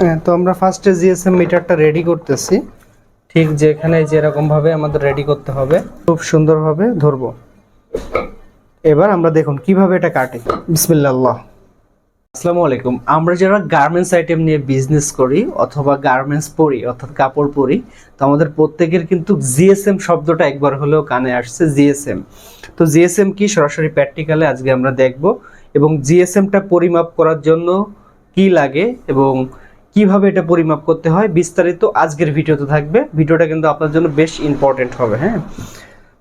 হ্যাঁ তো আমরা ফার্স্টে জিএসএম মিটারটা রেডি করতেছি। ঠিক যেখানে যেরকম ভাবে আমাদের রেডি করতে হবে, খুব সুন্দরভাবে ধরবো। এবার আমরা দেখুন কীভাবে এটা কাটে। বিসমিল্লাহ আসসালামু আলাইকুম। আমরা যারা গার্মেন্টস আইটেম নিয়ে বিজনেস করি অথবা গার্মেন্টস পরি, অর্থাৎ কাপড় পরি, তো আমাদের প্রত্যেকের কিন্তু জিএসএম শব্দটা একবার হলেও কানে আসছে জিএসএম তো জিএসএম কি? সরাসরি প্র্যাকটিক্যালে আজকে আমরা দেখব। এবং জিএসএমটা পরিমাপ করার জন্য কি লাগে এবং কীভাবে এটা পরিমাপ করতে হয় বিস্তারিত আজকের ভিডিওতে থাকবে। ভিডিওটা কিন্তু আপনার জন্য বেশ ইম্পর্টেন্ট হবে হ্যাঁ?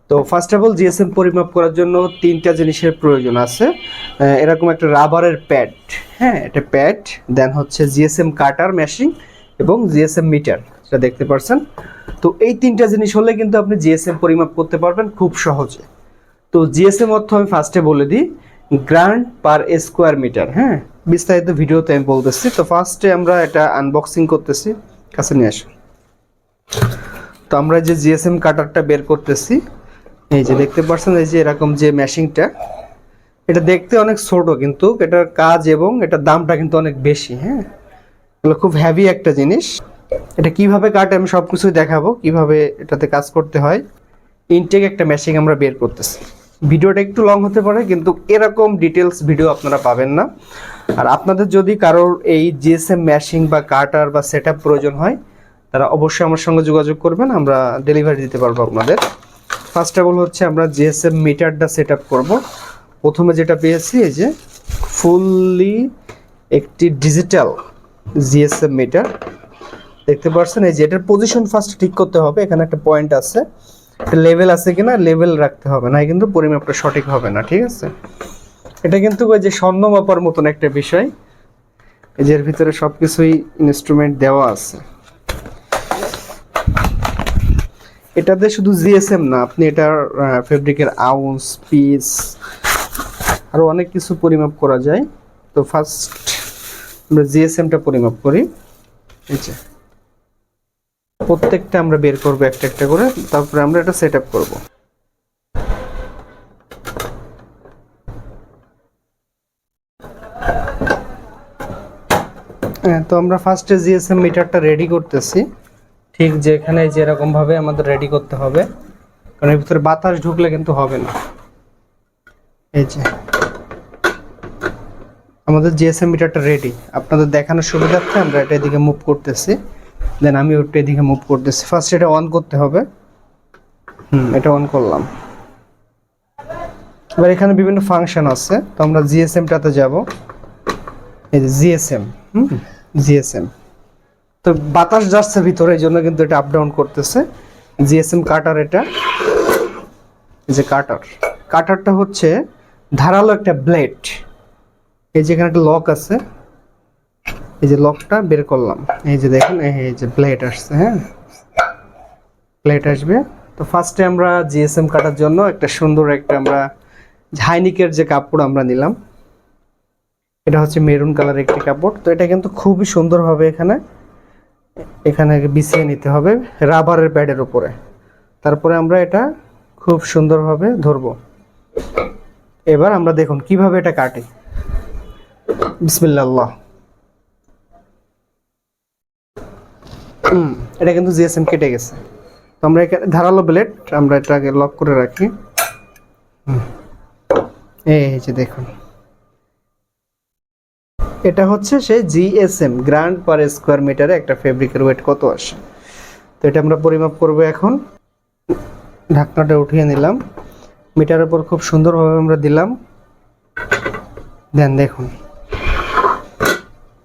তো ফার্স্ট অফ অল জিএসএম পরিমাপ করার জন্য তিনটা জিনিসের প্রয়োজন আছে। এরকম একটা রাবারের প্যাড হ্যাঁ? এটা প্যাড দেন হচ্ছে জিএসএম কাটার মেশিন এবং জিএসএম মিটার সেটা দেখতে পারছেন। তো এই তিনটা জিনিস হলে কিন্তু আপনি জিএসএম পরিমাপ করতে পারবেন খুব সহজে। তো জিএসএম অর্থ আমি ফার্স্টে বলে দিই গ্রান্ড পার স্কোয়ার মিটার হ্যাঁ? বিস্তারিত ভিডিওতে আমি বলতেছি। তো ফার্স্টে আমরা এটা আনবক্সিং করতেছি। কাছে নিয়ে আসো। তো আমরা যে জিএসএম কাটারটা বের করতেছি, এই যে দেখতে পাচ্ছেন এই যে এরকম যে মেশিনটা এটা দেখতে অনেক ছোট, কিন্তু এটার কাজ এবং এটার দামটা কিন্তু অনেক বেশি হ্যাঁ? এগুলো খুব হ্যাভি একটা জিনিস। এটা কীভাবে কাটে আমি সব কিছুই দেখাবো, কীভাবে এটাতে কাজ করতে হয়। ইনটেক একটা মেশিন আমরা বের করতেছি। ভিডিওটা একটু লং হতে পারে, কিন্তু এরকম ডিটেলস ভিডিও আপনারা পাবেন না। আর আপনাদের যদি কারোর এই জিএসএম ম্যাশিং বা কাটার বা সেট প্রয়োজন হয়, তারা অবশ্যই আমার সঙ্গে যোগাযোগ করবেন, আমরা ডেলিভারি দিতে পারব আপনাদের। ফার্স্ট অফ অল হচ্ছে আমরা জিএসএম মিটারটা সেট আপ করব। প্রথমে যেটা পেয়েছি, এই যে ফুললি একটি ডিজিটাল জিএসএম মিটার দেখতে পাচ্ছেন, এই যে এটার পজিশন ফার্স্ট ঠিক করতে হবে, এখানে একটা পয়েন্ট আছে। লেভেল আছে কিনা লেভেল রাখতে হবে। না কিন্তু পরিমাপটা সঠিক হবে না, ঠিক আছে? এটা কিন্তু ওই যে স্বর্ণ মাপার মতন একটা বিষয়। এই যে এর ভিতরে সবকিছুই ইনস্ট্রুমেন্ট দেওয়া আছে। এটাতে শুধু জিএসএম না, আপনি এটার ফেব্রিকের আউন্স পিস আরও অনেক কিছু পরিমাপ করা যায়। তো ফার্স্ট আমরা জিএসএমটা পরিমাপ করি। এই প্রত্যেকটা আমরা বের করব একটা একটা করে, তারপরে আমরা এটা সেট আপ করব। হ্যাঁ তো আমরা ফার্স্টে জিএসএম মিটারটা রেডি করতেছি। ঠিক যেখানে যেরকম ভাবে আমাদের রেডি করতে হবে। কারণ এর ভিতরে বাতাস ঢুকলে কিন্তু হবে না। এই যে। আমাদের জিএসএম মিটারটা রেডি আপনাদের দেখানোর সুবিধার্থে আমরা এটা এদিকে মুভ করতেছি। দেন আমি ওটা এদিকে মুভ করতেছি। ফার্স্ট এটা অন করতে হবে। হুম। এটা অন করলাম। এবার এখানে বিভিন্ন ফাংশন আছে। তো আমরা জিএসএমটাতে যাব। এই যে জিএসএম হুম? জিএসএম তো বাতাস যাচ্ছে ভিতরে এই জন্য কিন্তু এটা আপ ডাউন করতেছে। জিএসএম কাটার এটা। এই যে কাটার কাটারটা হচ্ছে ধারালো একটা ব্লেড এই যে এখানে একটা লক আছে। এই যে লকটা বের করলাম। এই যে দেখেন, এই যে প্লেট আসছে হ্যাঁ? প্লেট আসবে। তো ফার্স্টে আমরা জিএসএম কাটার জন্য একটা সুন্দর একটা আমরা হাইনিকের যে কাপড় আমরা নিলাম, এটা হচ্ছে মেরুন কালার একটি কাপড়। তো এটা কিন্তু খুবই সুন্দরভাবে এখানে এখানে বিছিয়ে নিতে হবে রাবারের প্যাডের উপরে। তারপরে আমরা এটা খুব সুন্দরভাবে ধরবো। এবার আমরা দেখুন কীভাবে এটা কাটে। বিসমিল্লাহ। এটা কিন্তু জিএসএম কেটে গেছে। তো আমরা এখানে ধারালো ব্লেড আমরা এটাকে লক করে রাখি। এই যে দেখুন। এটা হচ্ছে সেই জিএসএম গ্রান্ড পার স্কোয়ার মিটারে একটা ফেব্রিকের ওয়েট কত আসে। তো এটা আমরা পরিমাপ করব এখন। ঢাকনাটা উঠিয়ে নিলাম। মিটারের উপর খুব সুন্দরভাবে আমরা দিলাম। দেন দেখুন।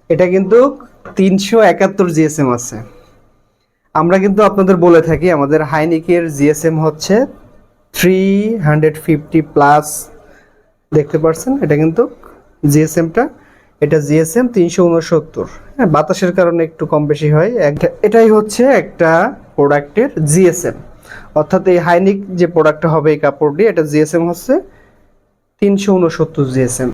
এটা কিন্তু তিনশো একাত্তর জিএসএম আছে। আমরা কিন্তু আপনাদের বলে থাকি, আমাদের হাইনিকের জিএসএম হচ্ছে থ্রি হান্ড্রেড ফিফটি প্লাস দেখতে পাচ্ছেন এটা কিন্তু জিএসএমটা। এটা জিএসএম তিনশো উনসত্তর। হ্যাঁ বাতাসের কারণে একটু কম বেশি হয়। এটাই হচ্ছে একটা প্রোডাক্টের জিএসএম। অর্থাৎ এই হাইনিক যে প্রোডাক্টটা হবে এই কাপড়টি, এটা জিএসএম হচ্ছে তিনশো উনসত্তর জিএসএম।